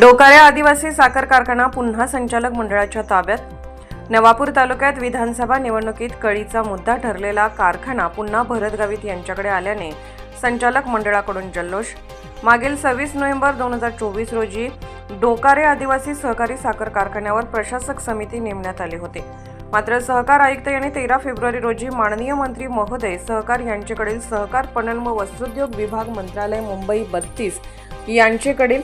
डोकाऱ्या आदिवासी साखर कारखाना पुन्हा संचालक मंडळाच्या ताब्यात. नवापूर तालुक्यात विधानसभा निवडणुकीत कळीचा मुद्दा ठरलेला कारखाना पुन्हा भरत गावित यांच्याकडे आल्याने संचालक मंडळाकडून जल्लोष. मागील सव्वीस नोव्हेंबर दोन हजार चोवीस रोजी डोकारे आदिवासी सहकारी साखर कारखान्यावर प्रशासक समिती नेमण्यात आली होती. मात्र सहकार आयुक्त यांनी तेरा फेब्रुवारी रोजी माननीय मंत्री महोदय सहकार यांच्याकडील सहकार पणन व वस्त्रोद्योग विभाग मंत्रालय मुंबई बत्तीस यांच्याकडील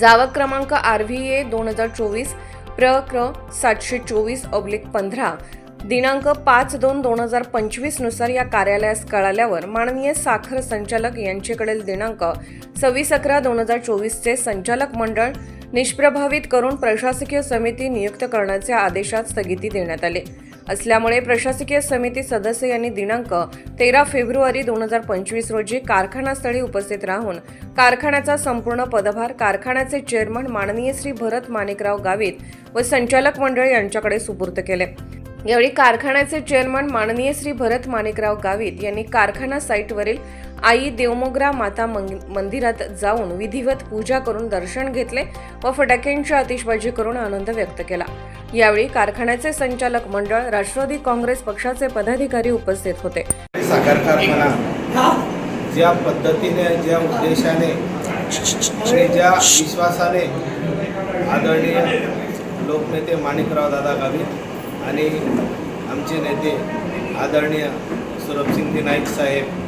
जावक क्रमांक आर व्ही ए दोन हजार चोवीस प्र क्र सातशे चोवीस ऑब्लिक पंधरा. दिनांक पाच दोन दोन हजार पंचवीसनुसार या कार्यालयास कळाल्यावर माननीय साखर संचालक यांच्याकडील दिनांक सव्वीस अकरा दोन हजार चोवीसचे संचालक मंडळ निष्प्रभावित करून प्रशासकीय समिती नियुक्त करण्याच्या आदेशात स्थगिती देण्यात आली. असल्यामुळे प्रशासकीय समिती सदस्य यांनी दिनांक तेरा फेब्रुवारी दोन हजार पंचवीस रोजी कारखानास्थळी उपस्थित राहून कारखान्याचा संपूर्ण पदभार कारखान्याचे चेअरमन माननीय श्री भरत माणिकराव गावित व संचालक मंडळ यांच्याकडे सुपूर्त केले. यावेळी कारखान्याचे चेअरमन माननीय श्री भरत माणिकराव गावित यांनी कारखाना साईटवरील आई देवमोगरा माता मंग- मंदिरात जाऊन विधिवत पूजा करून दर्शन घेतले व फटाक्यांची आतिषबाजी करून आनंद व्यक्त केला. यावेळी कारखान्याचे संचालक मंडळ राष्ट्रवादी काँग्रेस पक्षाचे पदाधिकारी उपस्थित होते. साखर कारखाना ज्या पद्धतीने ज्या उद्देशाने आणि ज्या विश्वासाने आदरणीय लोकनेते माणिकराव दादा गावित आणि आमचे नेते आदरणीय सुरभसिंधी नाईक साहेब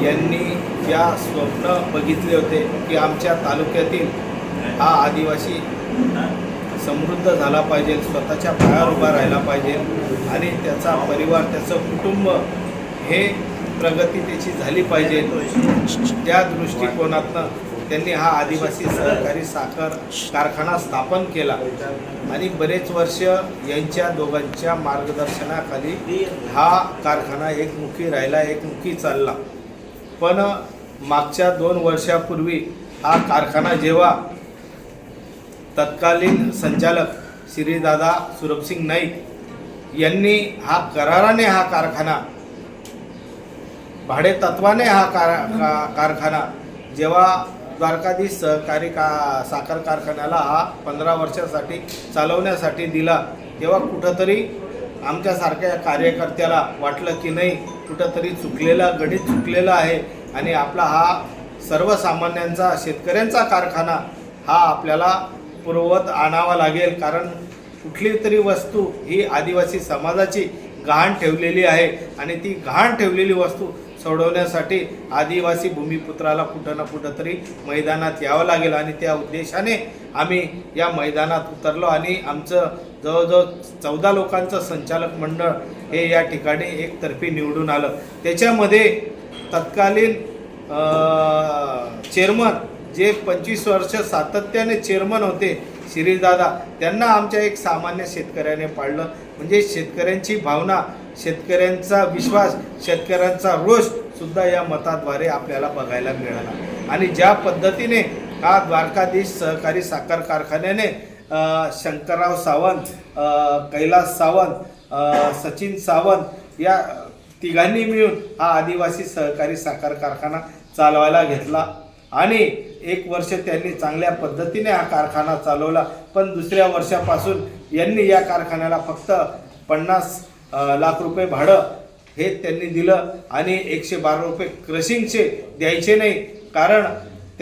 यांनी ज्या स्वप्न बघितले होते की आमच्या तालुक्यातील हा आदिवासी समृद्ध झाला पाहिजे स्वतःच्या पायावर उभा राहिला पाहिजे आणि त्याचा परिवार त्याचं कुटुंब हे प्रगती त्याची झाली पाहिजे. त्या दृष्टिकोनातनं त्यांनी हा आदिवासी सहकारी साखर कारखाना स्थापन केला आणि बरेच वर्ष यांच्या दोघांच्या मार्गदर्शनाखाली हा कारखाना एकमुखी राहिला एकमुखी चालला. पण मागच्या दोन वर्षापूर्वी हा कारखाना जेव्हा तत्कालीन संचालक श्रीदादा सुरभसिंग नाईक यांनी हा कराराने हा कारखाना भाडेतत्वाने हा कार का- कारखाना जेव्हा द्वारकाधीश सहकारी का साखर कारखान्याला हा पंधरा वर्षासाठी चालवण्यासाठी दिला तेव्हा कुठंतरी आमच्यासारख्या कार्यकर्त्याला वाटलं की नाही कुठंतरी चुकलेला गणित चुकलेला आहे आणि आपला हा सर्वसामान्यांचा शेतकऱ्यांचा कारखाना हा आपल्याला पुरवत आणावा लागेल. कारण कुठली तरी वस्तू ही आदिवासी समाजाची गहाण ठेवलेली आहे आणि ती गहाण ठेवलेली वस्तू सोडवण्यासाठी आदिवासी भूमिपुत्राला कुठं ना कुठं तरी मैदानात यावं लागेल आणि त्या उद्देशाने आम्ही या मैदानात उतरलो आणि आमचं जवळजवळ चौदा लोकांचं संचालक मंडळ हे या ठिकाणी एकतर्फी निवडून आलं. त्याच्यामध्ये तत्कालीन चेअरमन जे पंचवीस वर्ष सातत्याने चेअरमन होते श्रीदादा त्यांना आमच्या एक सामान्य शेतकऱ्याने पाळलं. म्हणजे शेतकऱ्यांची भावना शेतकऱ्यांचा विश्वास शेतकऱ्यांचा रोष सुद्धा या मताद्वारे आपल्याला बघायला मिळाला. आणि ज्या पद्धतीने हा द्वारकाधीश सहकारी साखर कारखान्याने शंकरराव सावंत कैलास सावंत सचिन सावंत या तिघांनी मिळून हा आदिवासी सहकारी साखर कारखाना चालवायला घेतला. आणि एक वर्ष त्यांनी चांगल्या पद्धतीने हा कारखाना चालवला पण दुसऱ्या वर्षापासून यांनी या कारखान्याला फक्त पन्नास लाख रुपये भाडं हे त्यांनी दिलं आणि एकशे बारा रुपये क्रशिंगचे द्यायचे नाही. कारण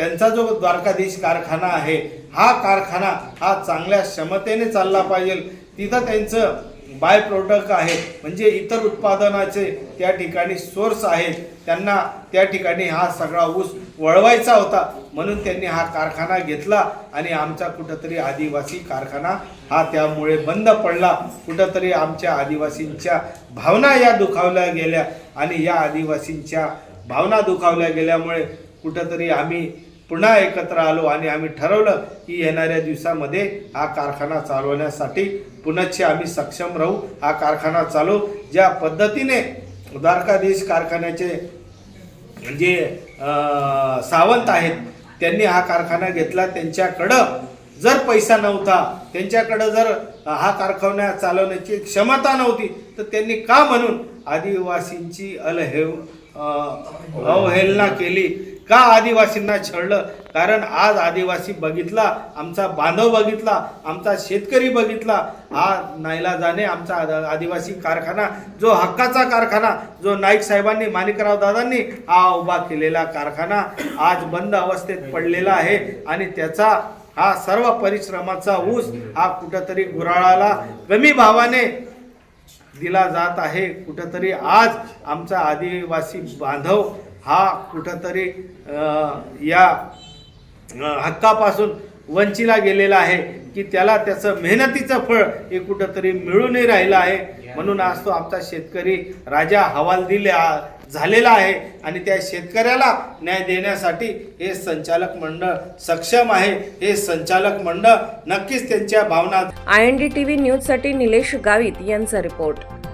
त्यांचा जो द्वारकाधीश कारखाना आहे हा कारखाना हा चांगल्या क्षमतेने चालला पाहिजे. तिथं त्यांचं बाय प्रोडक्ट आहे. म्हणजे इतर उत्पादनाचे त्या ठिकाणी सोर्स आहेत. त्यांना त्या ठिकाणी हा सगळा ऊस वळवायचा होता. म्हणून त्यांनी हा कारखाना घेतला आणि आमचा कुठंतरी आदिवासी कारखाना हा त्यामुळे बंद पडला. कुठंतरी आमच्या आदिवासींच्या भावना या दुखावल्या गेल्या आणि या आदिवासींच्या भावना दुखावल्या गेल्यामुळे कुठंतरी आम्ही पुन्हा एकत्र आलो आणि आम्ही ठरवलं की येणाऱ्या दिवसामध्ये हा कारखाना चालवण्यासाठी पुनश्च आम्ही सक्षम राहू. हा कारखाना चालू. ज्या पद्धतीने द्वारकाधीश कारखान्याचे जे सावंत आहेत त्यांनी हा कारखाना घेतला. त्यांच्याकडं जर पैसा नव्हता त्यांच्याकडं जर हा कारखाना चालवण्याची क्षमता नव्हती तर त्यांनी का म्हणून आदिवासींची अलहेव अवहेलना केली? का आदिवासींना छळलं? कारण आज आदिवासी बघितला आमचा बांधव बघितला आमचा शेतकरी बघितला. हा नाईला जाणे आमचा आदिवासी कारखाना जो हक्काचा कारखाना जो नाईक साहेबांनी माणिकराव दादांनी हा उभा केलेला कारखाना आज बंद अवस्थेत पडलेला आहे आणि त्याचा हा सर्व परिश्रमाचा ऊस हा कुठंतरी गुराळाला कमी भावाने दिला जात आहे. कुठंतरी आज आमचा आदिवासी बांधव हा कुठंतरी या हक्कापासून वंचिला गेलेला आहे की त्याला त्याचं मेहनतीचं फळ हे कुठंतरी मिळूनही राहिलं आहे. म्हणून आज तो आमचा शेतकरी राजा हवाल दिले झालेला आहे आणि त्या शेतकऱ्याला न्याय देण्यासाठी हे संचालक मंडळ सक्षम आहे. हे संचालक मंडळ नक्कीच त्यांच्या भावना I N D T V न्यूजसाठी निलेश गावित यांचा रिपोर्ट.